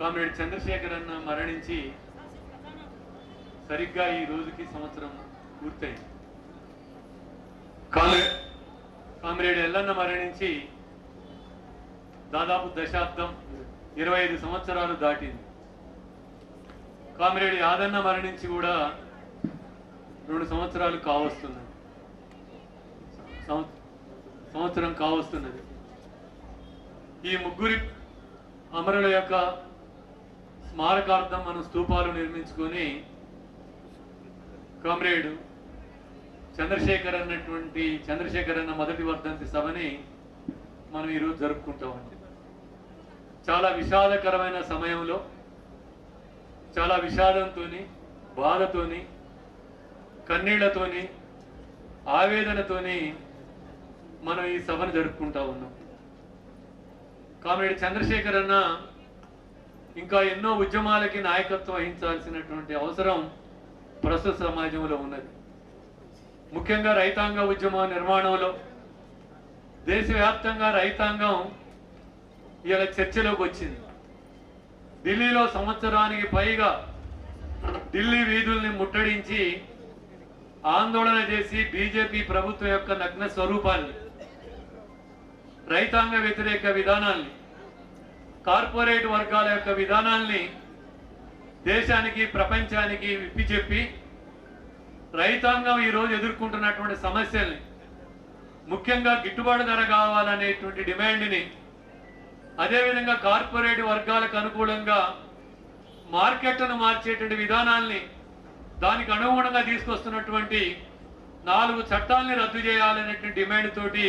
Comrade Chandrasekhar అన్న మరణించి సరిగ్గా ఈ రోజుకి సంవత్సరం పూర్తయింది. కామ్రేడ్ కామ్రేడ్ ఎల్లన్న మరణించి దాదాపు దశాబ్దం ఇరవై ఐదు సంవత్సరాలు దాటింది. కామ్రేడ్ యాదన్న మరణించి కూడా రెండు సంవత్సరాలు కావస్తున్నది. సంవ- సంవత్సరం కావస్తున్నది. ఈ ముగ్గురి అమరుల యొక్క స్మారకార్థం మనం స్తూపాలు నిర్మించుకొని కామ్రేడ్ చంద్రశేఖర్ అన్నటువంటి చంద్రశేఖర్ అన్న మొదటి వర్ధంతి సభని మనం ఈరోజు జరుపుకుంటామండి చాలా విషాదకరమైన సమయంలో చాలా విషాదంతోని బాధతోని కన్నీళ్ళతోని ఆవేదనతోని మనం ఈ సభను జరుపుకుంటా ఉన్నాం. కామ్రేడ్ చంద్రశేఖర్ అన్న ఇంకా ఎన్నో ఉద్యమాలకి నాయకత్వం వహించాల్సినటువంటి అవసరం ప్రస్తుత సమాజంలో ఉన్నది. ముఖ్యంగా రైతాంగ ఉద్యమ నిర్మాణంలో దేశవ్యాప్తంగా రైతాంగం ఇవాళ చర్చలోకి వచ్చింది. ఢిల్లీలో సంవత్సరానికి పైగా ఢిల్లీ వీధుల్ని ముట్టడించి ఆందోళన చేసి బీజేపీ ప్రభుత్వం యొక్క నగ్న స్వరూపాన్ని రైతాంగ వ్యతిరేక విధానాల్ని కార్పొరేట్ వర్గాల యొక్క విధానాల్ని దేశానికి ప్రపంచానికి విప్పి చెప్పి రైతాంగం ఈరోజు ఎదుర్కొంటున్నటువంటి సమస్యల్ని ముఖ్యంగా గిట్టుబాటు ధర కావాలనేటువంటి డిమాండ్ని అదేవిధంగా కార్పొరేట్ వర్గాలకు అనుకూలంగా మార్కెట్ను మార్చేటువంటి విధానాల్ని దానికి అనుగుణంగా తీసుకొస్తున్నటువంటి నాలుగు చట్టాల్ని రద్దు చేయాలనేటువంటి డిమాండ్ తోటి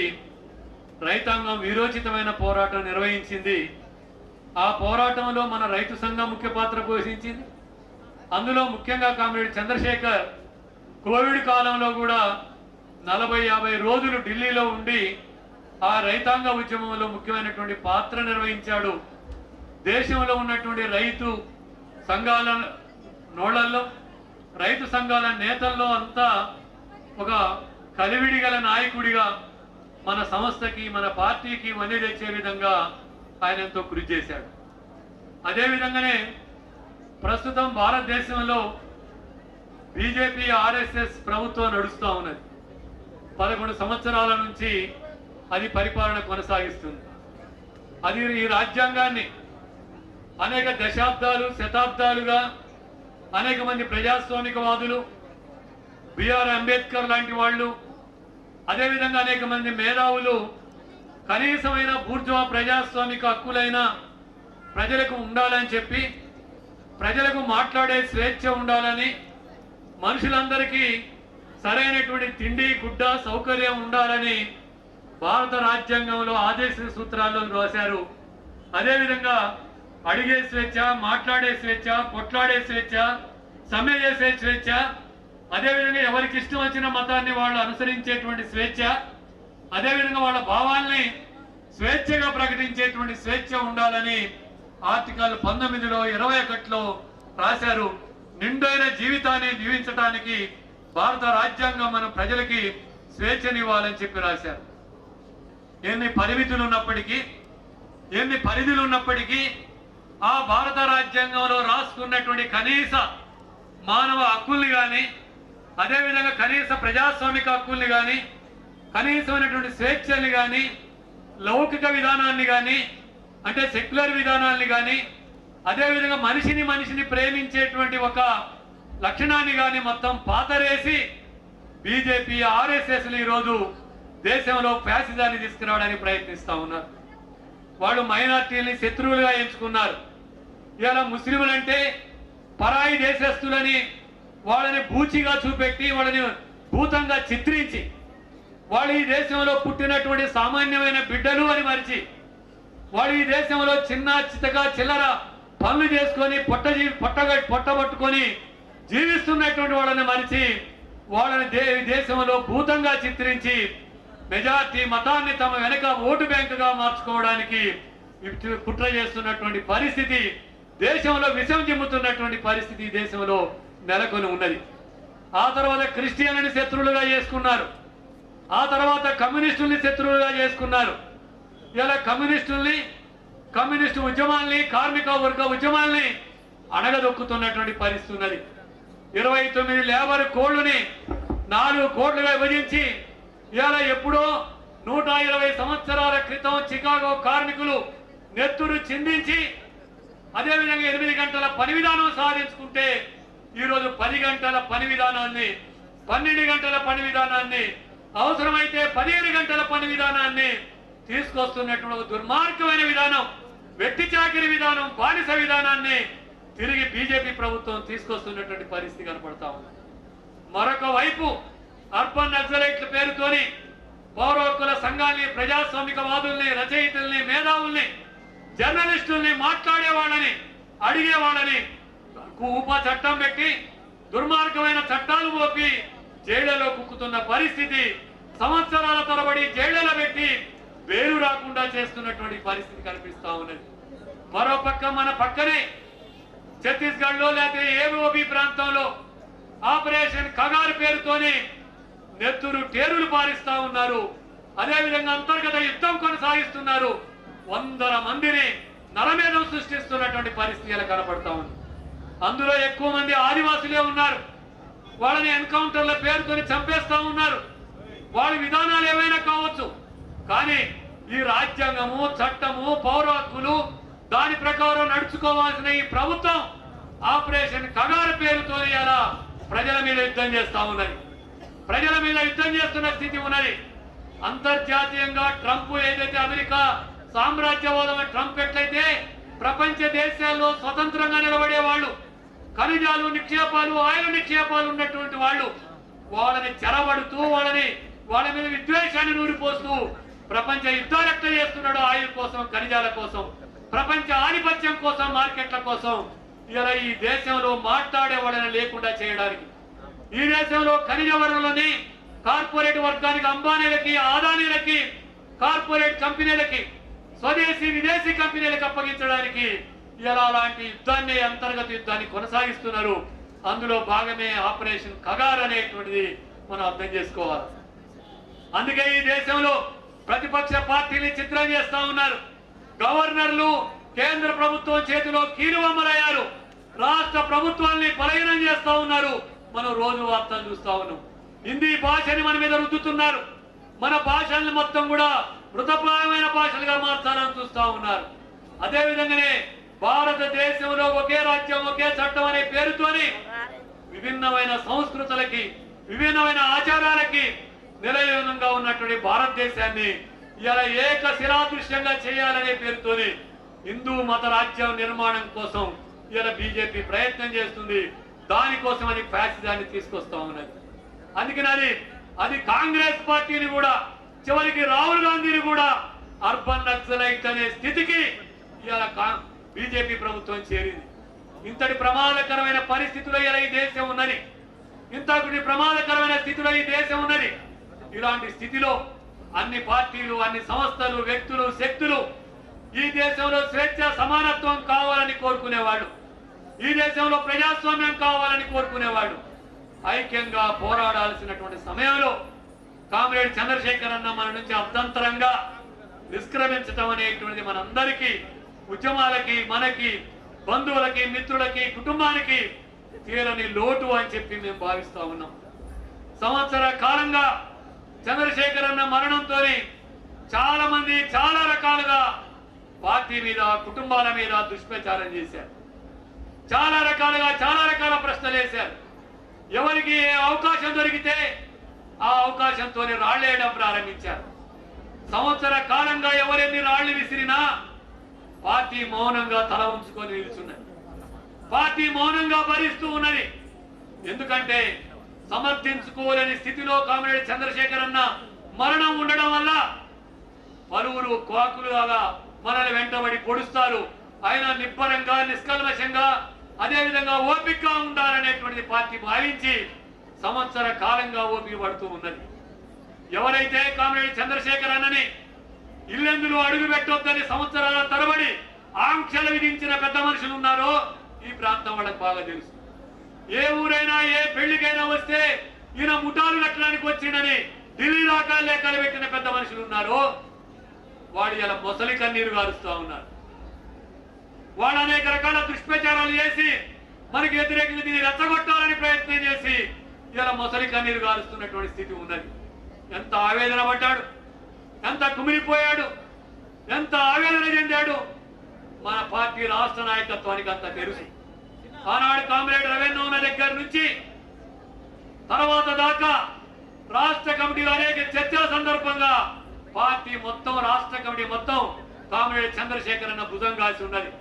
రైతాంగం విరోచితమైన పోరాటం నిర్వహించింది. ఆ పోరాటంలో మన రైతు సంఘం ముఖ్య పాత్ర పోషించింది. అందులో ముఖ్యంగా కామ్రేడ్ చంద్రశేఖర్ కోవిడ్ కాలంలో కూడా నలభై యాభై రోజులు ఢిల్లీలో ఉండి ఆ రైతాంగ ఉద్యమంలో ముఖ్యమైనటువంటి పాత్ర నిర్వహించాడు. దేశంలో ఉన్నటువంటి రైతు సంఘాల నోళ్ళలో రైతు సంఘాల నేతల్లో అంతా ఒక కలివిడిగల నాయకుడిగా మన సంస్థకి మన పార్టీకి మనీ తెచ్చే విధంగా ఆయన ఎంతో కృషి చేశాడు. అదేవిధంగానే ప్రస్తుతం భారతదేశంలో బీజేపీ ఆర్ఎస్ఎస్ ప్రభుత్వం నడుస్తూ ఉన్నది. పదకొండు సంవత్సరాల నుంచి అది పరిపాలన కొనసాగిస్తుంది. అది ఈ రాజ్యాంగాన్ని అనేక దశాబ్దాలు శతాబ్దాలుగా అనేక మంది ప్రజాస్వామికవాదులు బిఆర్ అంబేద్కర్ లాంటి వాళ్ళు అదేవిధంగా అనేక మంది మేధావులు కనీసమైన బూర్జువా ప్రజాస్వామిక హక్కులైన ప్రజలకు ఉండాలని చెప్పి ప్రజలకు మాట్లాడే స్వేచ్ఛ ఉండాలని మనుషులందరికీ సరైనటువంటి తిండి గుడ్డ సౌకర్యం ఉండాలని భారత రాజ్యాంగంలో ఆదేశ సూత్రాల్లో రాశారు. అదేవిధంగా అడిగే స్వేచ్ఛ మాట్లాడే స్వేచ్ఛ కొట్లాడే స్వేచ్ఛ సమ్మె చేసే స్వేచ్ఛ అదేవిధంగా ఎవరికి ఇష్టం వచ్చిన మతాన్ని వాళ్ళు అనుసరించేటువంటి స్వేచ్ఛ అదేవిధంగా వాళ్ళ భావాల్ని స్వేచ్ఛగా ప్రకటించేటువంటి స్వేచ్ఛ ఉండాలని ఆర్టికల్ పంతొమ్మిదిలో ఇరవై ఒకటిలో రాశారు. నిండైన జీవితాన్ని జీవించడానికి భారత రాజ్యాంగం మన ప్రజలకి స్వేచ్ఛనివ్వాలని చెప్పి రాశారు. ఎన్ని పరిమితులు ఉన్నప్పటికీ ఎన్ని పరిధులు ఉన్నప్పటికీ ఆ భారత రాజ్యాంగంలో రాసుకున్నటువంటి కనీస మానవ హక్కుల్ని కానీ అదేవిధంగా కనీస ప్రజాస్వామిక హక్కుల్ని కానీ కనీసమైనటువంటి స్వేచ్ఛల్ని కానీ లౌకిక విధానాన్ని కానీ అంటే సెక్యులర్ విధానాన్ని కానీ అదేవిధంగా మనిషిని మనిషిని ప్రేమించేటువంటి ఒక లక్షణాన్ని కానీ మొత్తం పాతరేసి బీజేపీ ఆర్ఎస్ఎస్లు ఈరోజు దేశంలో ఫ్యాసిజాన్ని తీసుకురావడానికి ప్రయత్నిస్తూ ఉన్నారు. వాళ్ళు మైనార్టీల్ని శత్రువులుగా ఎంచుకున్నారు. ఇలా ముస్లింలంటే పరాయి దేశస్తులని వాళ్ళని బూచిగా చూపెట్టి వాళ్ళని భూతంగా చిత్రించి వాళ్ళు ఈ దేశంలో పుట్టినటువంటి సామాన్యమైన బిడ్డలు అని మరిచి వాళ్ళు ఈ దేశంలో చిన్న చితగా చిల్లర పనులు చేసుకొని పొట్ట జీ- పొట్టబట్టుకొని జీవిస్తున్నటువంటి వాళ్ళని మరిచి వాళ్ళని దే దేశంలో భూతంగా చిత్రించి మెజార్టీ మతాన్ని తమ వెనక ఓటు బ్యాంకుగా మార్చుకోవడానికి కుట్ర చేస్తున్నటువంటి పరిస్థితి దేశంలో విషం చెమ్ముతున్నటువంటి పరిస్థితి దేశంలో నెలకొని ఉన్నది. ఆ తర్వాత క్రిస్టియన్లని శత్రువులుగా చేసుకున్నారు. ఆ తర్వాత కమ్యూనిస్టుల్ని శత్రువులుగా చేసుకున్నారు. ఇలా కమ్యూనిస్టుల్ని కమ్యూనిస్టు ఉద్యమాల్ని కార్మిక వర్గ ఉద్యమాల్ని అణగదొక్కుతున్నటువంటి పరిస్థితి ఉన్నది. ఇరవై తొమ్మిది లేబర్ కోడ్లని నాలుగు కోట్లుగా విభజించి ఇలా ఎప్పుడో నూట ఇరవై సంవత్సరాల క్రితం చికాగో కార్మికులు నెత్తురు చిందించి అదేవిధంగా ఎనిమిది గంటల పని విధానం సాధించుకుంటే ఈరోజు పది గంటల పని విధానాన్ని పన్నెండు గంటల పని విధానాన్ని అవసరమైతే పదిహేను గంటల పని విధానాన్ని తీసుకొస్తున్నటువంటి ఒక దుర్మార్గమైన విధానం వ్యక్తి చాకిరి విధానం బానిస విధానాన్ని తిరిగి బీజేపీ ప్రభుత్వం తీసుకొస్తున్నటువంటి పరిస్థితి కనపడతా ఉంది. మరొక వైపు అర్బన్ నక్సలైట్ల పేరుతోని పౌర హక్కుల సంఘాల్ని ప్రజాస్వామికవాదుల్ని రచయితల్ని మేధావుల్ని జర్నలిస్టుల్ని మాట్లాడేవాళ్ళని అడిగేవాళ్ళని ఉప చట్టం పెట్టి దుర్మార్గమైన చట్టాలు మోపి జైళ్ళలో కుక్కుతున్న పరిస్థితి సంవత్సరాల తరబడి జైళ్ళలో పెట్టి వేరు రాకుండా చేస్తున్నటువంటి పరిస్థితి కనిపిస్తా ఉన్నది. మరో పక్క మన పక్కనే ఛత్తీస్గఢ్లో లేకపోతే ఏబోబి ప్రాంతంలో ఆపరేషన్ కగారు పేరుతోని నెత్తురు టేరులు పారిస్తా ఉన్నారు. అదేవిధంగా అంతర్గత యుద్ధం కొనసాగిస్తున్నారు. వందల మందిని నరమేధం సృష్టిస్తున్నటువంటి పరిస్థితి కనపడతా ఉంది. అందులో ఎక్కువ మంది ఆదివాసులే ఉన్నారు. వాళ్ళని ఎన్కౌంటర్ల పేరుతోని చంపేస్తా ఉన్నారు. వాళ్ళ విధానాలు ఏమైనా కావచ్చు. కానీ ఈ రాజ్యాంగము చట్టము పౌర హక్కులు దాని ప్రకారం నడుచుకోవాల్సిన ఈ ప్రభుత్వం ఆపరేషన్ కగారు పేరుతో ఇలా ప్రజల మీద యుద్ధం చేస్తా ఉన్నది. ప్రజల మీద యుద్ధం చేస్తున్న స్థితి ఉన్నది. అంతర్జాతీయంగా ట్రంప్ ఏదైతే అమెరికా సామ్రాజ్యవాదం ట్రంప్ ఎట్లయితే ప్రపంచ దేశాల్లో స్వతంత్రంగా నిలబడే వాళ్ళు ఖనిజాలు నిక్షేపాలు ఆయిల్ నిక్షేపాలు ఉన్నటువంటి వాళ్ళు వాళ్ళని చెరబడుతూ వాళ్ళని వాళ్ళ మీద విద్వేషాన్ని నూరిపోస్తూ ప్రపంచ యుద్ధాలు ఎట్లా చేస్తున్నాడు ఆయిల్ కోసం ఖనిజాల కోసం ప్రపంచ ఆధిపత్యం కోసం మార్కెట్ల కోసం ఇలా ఈ దేశంలో మాట్లాడే వాళ్ళని లేకుండా చేయడానికి. ఈ దేశంలో ఖనిజ వనరులని కార్పొరేట్ వర్గానికి అంబానీలకి ఆదానీలకి కార్పొరేట్ కంపెనీలకి స్వదేశీ విదేశీ కంపెనీలకు అప్పగించడానికి ఇలా అలాంటి యుద్ధాన్ని అంతర్గత యుద్ధాన్ని కొనసాగిస్తున్నారు అందులో భాగమే ఆపరేషన్ కగార్ అనేటువంటిది మనం అర్థం చేసుకోవాలి. అందుకే ఈ దేశంలో ప్రతిపక్ష పార్టీని చిత్రం చేస్తా ఉన్నారు. గవర్నర్లు కేంద్ర ప్రభుత్వం చేతిలో కీలువమ్మలయ్యారు రాష్ట్ర ప్రభుత్వాన్ని బలహీనం చేస్తా ఉన్నారు. మనం రోజు వార్తలు చూస్తా ఉన్నాం. హిందీ భాషని మన మీద రుద్దుతున్నారు. మన భాషల్ని మొత్తం కూడా మృతప్రాయమైన భాషలుగా మార్చాలని చూస్తా ఉన్నారు. అదేవిధంగానే భారతదేశంలో ఒకే రాజ్యం ఒకే చట్టం అనే పేరుతోని విభిన్నమైన సంస్కృతులకి విభిన్నమైన ఆచారాలకి నిలయంగా ఉన్నటువంటి భారతదేశాన్ని ఇలా ఏక శిలాదృశ్యంగా చేయాలనే పేరుతోని హిందూ మత రాజ్యం నిర్మాణం కోసం ఇలా బీజేపీ ప్రయత్నం చేస్తుంది. దానికోసం అది ఫ్యాసిజాన్ని తీసుకొస్తా ఉన్నది. అందుకని అది అది కాంగ్రెస్ పార్టీని కూడా చివరికి రాహుల్ గాంధీని కూడా అర్బన్ నక్సలైట్ అనే స్థితికి ఇలా బీజేపీ ప్రభుత్వం చేరింది. ఇంతటి ప్రమాదకరమైన పరిస్థితిలో ఇలా ఈ దేశం ఉన్నది. ఇంతటి ప్రమాదకరమైన స్థితిలో ఈ దేశం ఉన్నది. ఇలాంటి స్థితిలో అన్ని పార్టీలు అన్ని సంస్థలు వ్యక్తులు శక్తులు ఈ దేశంలో స్వేచ్ఛ సమానత్వం కావాలని కోరుకునేవాడు ఈ దేశంలో ప్రజాస్వామ్యం కావాలని కోరుకునేవాడు ఐక్యంగా పోరాడాల్సినటువంటి సమయంలో కామ్రేడ్ చంద్రశేఖర్ అన్న మన నుంచి అర్థంతరంగా నిష్క్రమించటం అనేటువంటిది మనందరికీ ఉద్యమాలకి మనకి బంధువులకి మిత్రులకి కుటుంబానికి తీరని లోటు అని చెప్పి మేము భావిస్తా ఉన్నాం. సంవత్సర కాలంగా చంద్రశేఖర్ అన్న మరణంతో చాలా మంది చాలా రకాలుగా పార్టీ మీద కుటుంబాల మీద దుష్ప్రచారం చేశారు. చాలా రకాలుగా చాలా రకాల ప్రశ్నలు వేశారు. ఎవరికి ఏ అవకాశం దొరికితే ఆ అవకాశంతోనే రాళ్ళేయడం ప్రారంభించారు. సంవత్సర కాలంగా ఎవరెన్ని రాళ్ళు విసిరినా పార్టీ మౌనంగా తల ఉంచుకొని నిలుచున్నది. పార్టీ మౌనంగా భరిస్తూ ఉన్నది. ఎందుకంటే సమర్థించుకోలేని స్థితిలో కామ్రేడ్ చంద్రశేఖర్ అన్న మరణం ఉండడం వల్ల పలువురు కోకులుగా మనల్ని వెంటబడి పొడుస్తారు. ఆయన నిబ్బరంగా నిష్కల్మషంగా అదేవిధంగా ఓపికగా ఉండాలనేటువంటిది పార్టీ భావించి సంవత్సర కాలంగా ఓపిక పడుతూ ఉన్నది. ఎవరైతే కామ్రేడ్ చంద్రశేఖర్ అన్నని ఇల్లెందులో అడుగు పెట్టొద్దని సంవత్సరాల తరబడి ఆంక్షలు విధించిన పెద్ద మనుషులు ఉన్నారో ఈ ప్రాంతం వాళ్ళకి బాగా తెలుసు. ఏ ఊరైనా ఏ పెళ్ళికైనా వస్తే ఈయన ముఠాలు కట్టడానికి వచ్చిండని ఢిల్లీ దాకా లేఖలు పెట్టిన పెద్ద మనుషులు ఉన్నారో వాడు ఇలా మొసలి కన్నీరు గారుస్తూ ఉన్నారు. వాళ్ళు అనేక రకాల దుష్ప్రచారాలు చేసి మనకి వ్యతిరేకంగా దీన్ని రెచ్చగొట్టాలని ప్రయత్నం చేసి ఇలా మొసలి కన్నీరు గారుస్తున్నటువంటి స్థితి ఉన్నది. ఎంత ఆవేదన పడ్డాడు. ఎంత కుమిలిపోయాడు ఎంత ఆవేదన చెందాడు. మన పార్టీ రాష్ట్ర నాయకత్వానికి అంత తెలుసు ఆనాడు కామ్రేడ్ రవీంద్ర దగ్గర నుంచి తర్వాత దాకా రాష్ట్ర కమిటీలో అనేక చర్చల సందర్భంగా పార్టీ మొత్తం రాష్ట్ర కమిటీ మొత్తం కామ్రేడ్ చంద్రశేఖర్ అన్న భుజం కాసి ఉన్నది.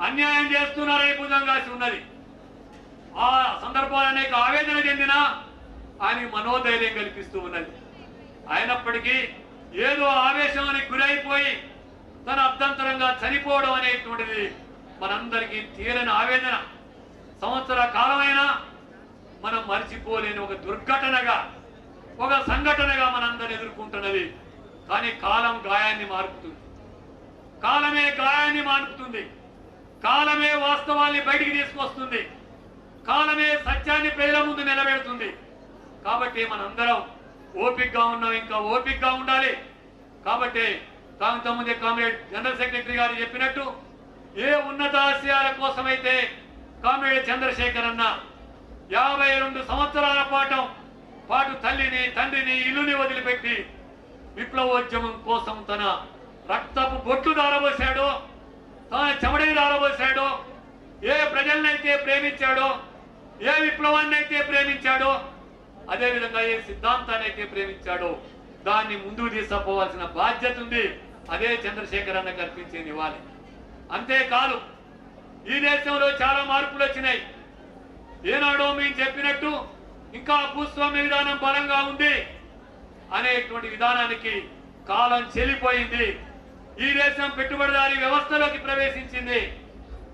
అన్యాయం చేస్తున్నారని భుజం కాసి ఉన్నది. ఆ సందర్భాలు అనేక ఆవేదన చెందిన ఆయన మనోధైర్యం కల్పిస్తూ ఉన్నది. అయినప్పటికీ ఏదో ఆవేశానికి గురైపోయి తన అర్థంతరంగా చనిపోవడం అనేటువంటిది మనందరికీ తీరని ఆవేదన. సంవత్సర కాలమైనా మనం మర్చిపోలేని ఒక దుర్ఘటనగా ఒక సంఘటనగా మనందరూ ఎదుర్కొంటున్నది. కానీ కాలం గాయాన్ని మార్పుతుంది. కాలమే గాయాన్ని మార్పుతుంది. కాలమే వాస్తవాన్ని బయటికి తీసుకొస్తుంది. కాలమే సత్యాన్ని ప్రజల ముందు నిలబెడుతుంది. కాబట్టి మనందరం ఓపిక్గా ఉన్నాం ఇంకా ఓపిక్గా ఉండాలి. కాబట్టి కాంతమంది కామ్రేడ్ జనరల్ సెక్రటరీ గారు చెప్పినట్టు ఏ ఉన్నత ఆశయాల కోసమైతే కామ్రేడ్ చంద్రశేఖర్ అన్న యాభై రెండు సంవత్సరాల పాఠం పాటు తల్లిని తండ్రిని ఇల్లుని వదిలిపెట్టి విప్లవోద్యమం కోసం తన రక్తపు బొట్లు దారబోసాడో తన చెమడిని దారబోసాడో ఏ ప్రజలనైతే ప్రేమించాడో ఏ విప్లవాన్ని అయితే ప్రేమించాడో అదే విధంగా ఏ సిద్ధాంతాన్ని అయితే ప్రేమించాడో. దాన్ని ముందుకు తీసుకుపోవాల్సిన బాధ్యత ఉంది. అదే చంద్రశేఖర్ అన్న కల్పించే నివాళి. అంతేకాదు ఈ దేశంలో చాలా మార్పులు వచ్చినాయి. ఏనాడో మేము చెప్పినట్టు ఇంకా భూస్వామ్య విధానం బలంగా ఉంది అనేటువంటి విధానానికి కాలం చెల్లిపోయింది. ఈ దేశం పెట్టుబడిదారీ వ్యవస్థలోకి ప్రవేశించింది.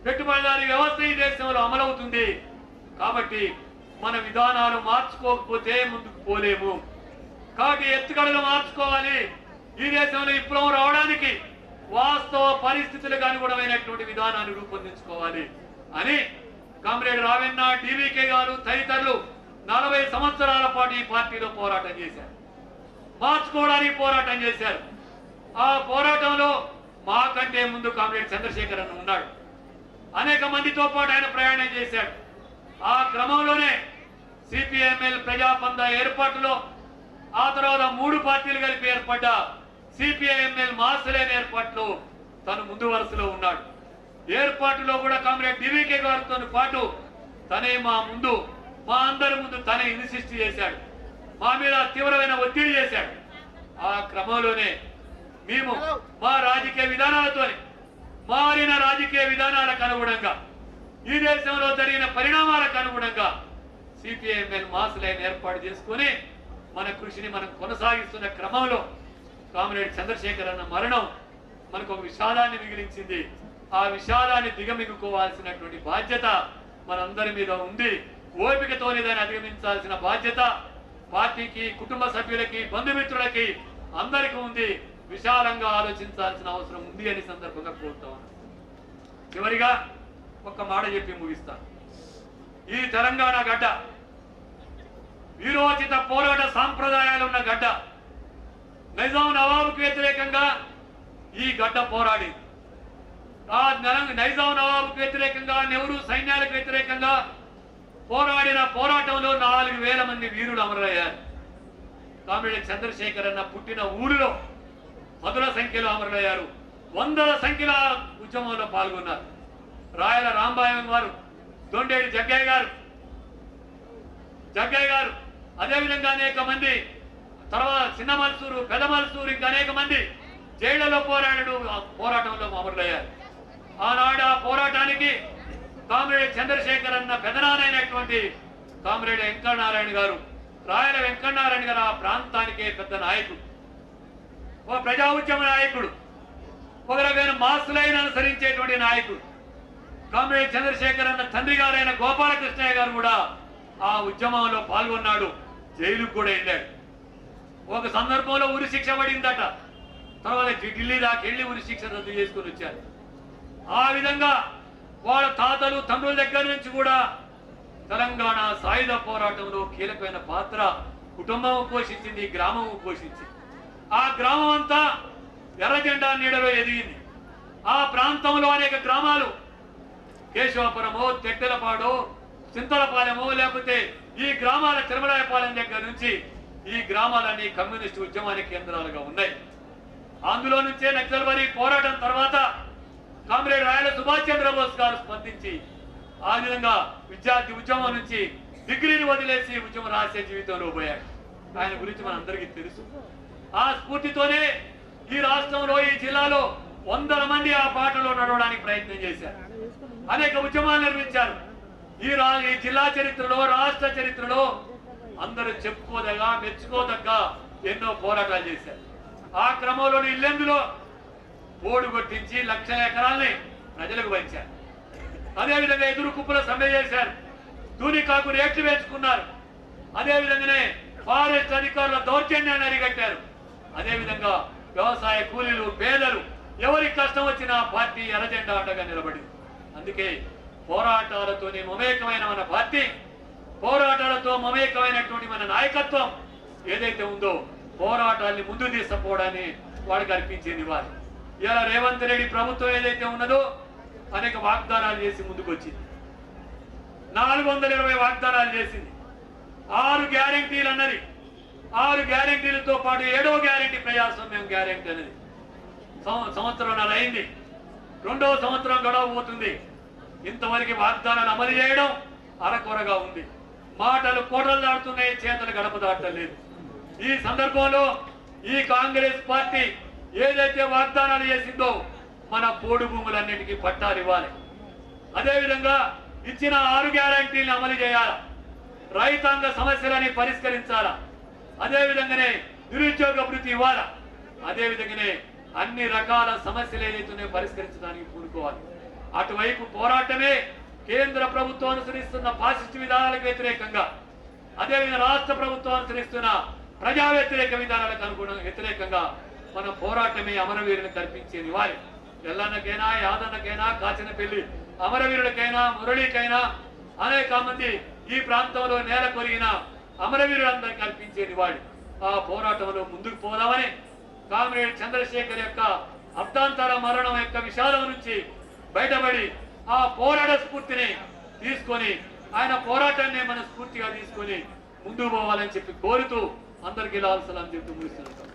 పెట్టుబడిదారీ వ్యవస్థ ఈ దేశంలో అమలవుతుంది. కాబట్టి మన విధానాలు మార్చుకోకపోతే ముందుకు పోలేము. కాబట్టి ఎత్తుగడలు మార్చుకోవాలి. ఈ దేశంలో విప్లవం రావడానికి వాస్తవ పరిస్థితులకు అనుగుణమైనటువంటి విధానాన్ని రూపొందించుకోవాలి. అని కామ్రేడ్ రావెన్న టీవీకే గారు తదితరులు నలభై సంవత్సరాల పాటు ఈ పార్టీలో పోరాటం చేశారు. మార్చుకోవడానికి పోరాటం చేశారు. ఆ పోరాటంలో మాకంటే ముందు కామ్రేడ్ చంద్రశేఖర్ అన్న ఉన్నాడు. అనేక మందితో పాటు ఆయన ప్రయాణం చేశాడు. ఆ క్రమంలోనే సిపిఎంఎల్ ప్రజాపంద ఏర్పాటులో ఆ తర్వాత మూడు పార్టీలు కలిపి ఏర్పడ్డ సిపిఐఎంఎల్ మాసలేని ఏర్పాటులో తను ముందు వరుసలో ఉన్నాడు. ఏర్పాటులో కూడా కామ్రేడ్ డివికే గారితో పాటు తనే మా ముందు మా అందరి ముందు తనే ఇన్సిస్ట్ చేశాడు. మా మీద తీవ్రమైన ఒత్తిడి చేశాడు. ఆ క్రమంలోనే మేము మా రాజకీయ విధానాలతో మారిన రాజకీయ విధానాలకు అనుగుణంగా ఈ దేశంలో జరిగిన పరిణామాలకు అనుగుణంగా సిపిఐఎంఎల్ మాస్ లైన్ ఏర్పాటు చేసుకొని మన కృషిని మనం కొనసాగిస్తున్న క్రమంలో కామ్రేడ్ చంద్రశేఖర్ అన్న మరణం మనకు ఒక విషాదాన్ని మిగిలించింది. ఆ విషాదాన్ని దిగమింగుకోవాల్సినటువంటి బాధ్యత మనందరి మీద ఉంది. ఓపికతోనే దాన్ని అధిగమించాల్సిన బాధ్యత పార్టీకి కుటుంబ సభ్యులకి బంధుమిత్రులకి అందరికీ ఉంది. విశాలంగా ఆలోచించాల్సిన అవసరం ఉంది అని సందర్భంగా కోరుతా ఉన్నాను. చివరిగా ఒక్క మాట చెప్పి ముగిస్తాను ఈ తెలంగాణ గడ్డ. వీరోచిత పోరాట సాంప్రదాయాలు ఉన్న గడ్డ. నిజాం నవాబుకు వ్యతిరేకంగా ఈ గడ్డ పోరాడింది. ఆ నెల- నైజాం నవాబుకు వ్యతిరేకంగా నెహ్రూ సైన్యాలకు వ్యతిరేకంగా పోరాడిన పోరాటంలో నాలుగు వేల మంది వీరులు అమరయ్యారు. తమిళ చంద్రశేఖర్ అన్న పుట్టిన ఊరిలో పదుల సంఖ్యలో అమరులయ్యారు. వందల సంఖ్యలో ఉద్యమంలో పాల్గొన్నారు. రాయల రాంబాయం వారు దొండేడి జగ్గయ్య గారు. జగ్గయ్య గారు అదేవిధంగా అనేక మంది తర్వాత చిన్న మలసూరు పెద్ద మలసూరు ఇంకా అనేక మంది జైళ్ళలో పోరాడు పోరాటంలో అమరులయ్యారు. ఆనాడు ఆ పోరాటానికి కామ్రేడ్ చంద్రశేఖర్ అన్న పెదనానైనటువంటి కామ్రేడ్ వెంకటనారాయణ గారు రాయల వెంకటనారాయణ గారు ఆ ప్రాంతానికే పెద్ద నాయకుడు. ఒక ప్రజా ఉద్యమ నాయకుడు. ఒక రకమైన మాసులైన అనుసరించేటువంటి నాయకుడు. కామ్రేడ్ చంద్రశేఖర్ అన్న తండ్రి గారైన గోపాలకృష్ణయ్య గారు కూడా ఆ ఉద్యమంలో పాల్గొన్నాడు జైలుకు కూడా వెళ్ళాడు. ఒక సందర్భంలో ఉరి శిక్ష పడిందట. తర్వాత ఢిల్లీ దాకా వెళ్ళి ఉరి శిక్ష రద్దు చేసుకుని వచ్చారు. ఆ విధంగా వాళ్ళ తాతలు తండ్రుల దగ్గర నుంచి కూడా తెలంగాణ సాయుధ పోరాటంలో కీలకమైన పాత్ర కుటుంబం పోషించింది గ్రామం పోషించింది. ఆ గ్రామం అంతా ఎర్ర జెండా నీడలో ఎదిగింది. ఆ ప్రాంతంలో అనేక గ్రామాలు కేశవాపురము తెట్టెలపాడో చింతలపాలెమో లేకపోతే ఈ గ్రామాల తిరుమలాయపాలెం దగ్గర నుంచి ఈ గ్రామాలన్నీ కమ్యూనిస్ట్ ఉద్యమానికి కేంద్రాలుగా ఉన్నాయి. అందులో నుంచే నక్సల్బరీ పోరాటం తర్వాత కామ్రేడ్ రాయల సుభాష్ చంద్రబోస్ గారు స్పందించి ఆ విధంగా విద్యార్థి ఉద్యమం నుంచి డిగ్రీని వదిలేసి ఉద్యమం రాసే జీవితంలో పోయాడు ఆయన గురించి మనందరికీ తెలుసు. ఆ స్ఫూర్తితోనే ఈ రాష్ట్రంలో ఈ జిల్లాలో వందల మంది ఆ బాటలో నడవడానికి ప్రయత్నం చేశారు. అనేక ఉద్యమాలు నిర్మించారు. ఈ రా ఈ జిల్లా చరిత్రలో రాష్ట్ర చరిత్రలో అందరూ చెప్పుకోదగా మెచ్చుకోదగ్గ ఎన్నో పోరాటాలు చేశారు. ఆ క్రమంలోని ఇల్లెందులో బోర్డు కొట్టించి లక్షల ఎకరాల్ని ప్రజలకు పంచారు. అదేవిధంగా ఎదురు కుప్పల సమ్మె చేశారు. తూనికాకు రేట్లు వేసుకున్నారు. అదేవిధంగానే ఫారెస్ట్ అధికారుల దౌర్జన్యాన్ని అరికట్టారు. అదేవిధంగా వ్యవసాయ కూలీలు పేదలు ఎవరికి కష్టం వచ్చినా పార్టీ ఎర్రజెండా అండగా నిలబడింది. అందుకే పోరాటాలతోనే మమేకమైన మన పార్టీ పోరాటాలతో మమేకమైనటువంటి మన నాయకత్వం ఏదైతే ఉందో పోరాటాల్ని ముందు తీసుకుపోవడాన్ని వాడికి అర్పించేది వారి ఇలా రేవంత్ రెడ్డి ప్రభుత్వం ఏదైతే ఉన్నదో అనేక వాగ్దానాలు చేసి ముందుకొచ్చింది. నాలుగు వందల ఇరవై వాగ్దానాలు చేసింది. ఆరు గ్యారెంటీలు అన్నది. ఆరు గ్యారెంటీలతో పాటు ఏడో గ్యారెంటీ ప్రజాస్వామ్యం గ్యారెంటీ అనేది సంవత్సరంన్నర అయింది. రెండవ సంవత్సరం గడవ పోతుంది ఇంతవరకు వాగ్దానాలు అమలు చేయడం అరకొరగా ఉంది. మాటలు కోటలు దాటుతున్నాయి చేతలు గడప దాటం లేదు. ఈ సందర్భంలో ఈ కాంగ్రెస్ పార్టీ ఏదైతే వాగ్దానాలు చేసిందో మన పోడు భూములన్నిటికీ పట్టాలు ఇవ్వాలి. అదేవిధంగా ఇచ్చిన ఆరు గ్యారంటీలను అమలు చేయాలా? రైతాంగ సమస్యలని పరిష్కరించాలా? అదేవిధంగానే నిరుద్యోగ వృత్తి ఇవ్వాలా? అదేవిధంగానే అన్ని రకాల సమస్యలు ఏదైతున్నాయో పరిష్కరించడానికి పూనుకోవాలి. అటువైపు పోరాటమే కేంద్ర ప్రభుత్వం అనుసరిస్తున్న ఫాసిస్ట్ విధానాలకు వ్యతిరేకంగా అదేవిధంగా రాష్ట్ర ప్రభుత్వం అనుసరిస్తున్న ప్రజా వ్యతిరేక విధానాలకు అనుగుణ వ్యతిరేకంగా మన పోరాటమే అమరవీరుని కల్పించేది వారి ఎల్లన్నకైనా యాదన్నకైనా కాచినపల్లి అమరవీరులకైనా మురళికైనా అనేక మంది ఈ ప్రాంతంలో నేల కొరిగిన అమరవీరులందరూ కల్పించే నివాడి ఆ పోరాటంలో ముందుకు పోదామని కామ్రేడ్ చంద్రశేఖర్ యొక్క అర్థాంతర మరణం యొక్క విషాదం నుంచి బయటపడి ఆ పోరాట స్ఫూర్తిని తీసుకొని ఆయన పోరాటాన్ని మన స్ఫూర్తిగా తీసుకొని ముందుకు పోవాలని చెప్పి కోరుతూ అందరికీ లాల్సలాం చెప్తూ ముగిస్తున్నాం.